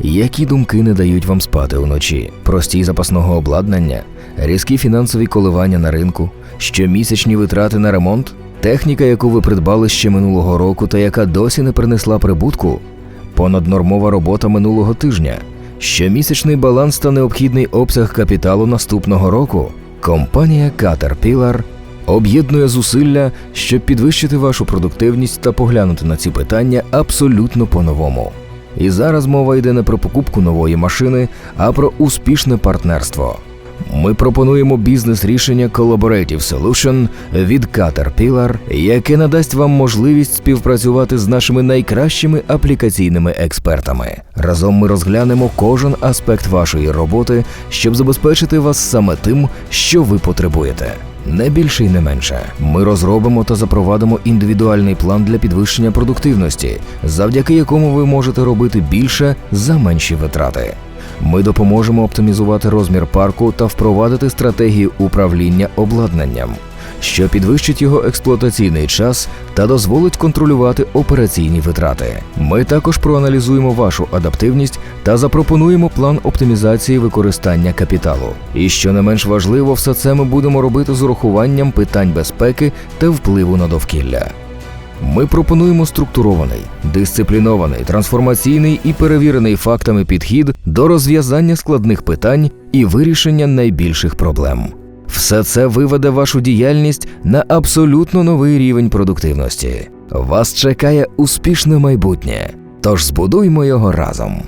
Які думки не дають вам спати уночі? Простій запасного обладнання, різкі фінансові коливання на ринку, щомісячні витрати на ремонт, техніка, яку ви придбали ще минулого року та яка досі не принесла прибутку, понаднормова робота минулого тижня, щомісячний баланс та необхідний обсяг капіталу наступного року. Компанія Caterpillar об'єднує зусилля, щоб підвищити вашу продуктивність та поглянути на ці питання абсолютно по-новому. І зараз мова йде не про покупку нової машини, а про успішне партнерство. Ми пропонуємо бізнес-рішення Collaborative Solution від Caterpillar, яке надасть вам можливість співпрацювати з нашими найкращими аплікаційними експертами. Разом ми розглянемо кожен аспект вашої роботи, щоб забезпечити вас саме тим, що ви потребуєте. Не більше і не менше. Ми розробимо та запровадимо індивідуальний план для підвищення продуктивності, завдяки якому ви можете робити більше за менші витрати. Ми допоможемо оптимізувати розмір парку та впровадити стратегію управління обладнанням, що підвищить його експлуатаційний час та дозволить контролювати операційні витрати. Ми також проаналізуємо вашу адаптивність та запропонуємо план оптимізації використання капіталу. І що не менш важливо, все це ми будемо робити з урахуванням питань безпеки та впливу на довкілля. Ми пропонуємо структурований, дисциплінований, трансформаційний і перевірений фактами підхід до розв'язання складних питань і вирішення найбільших проблем. Все це виведе вашу діяльність на абсолютно новий рівень продуктивності. Вас чекає успішне майбутнє, тож збудуймо його разом.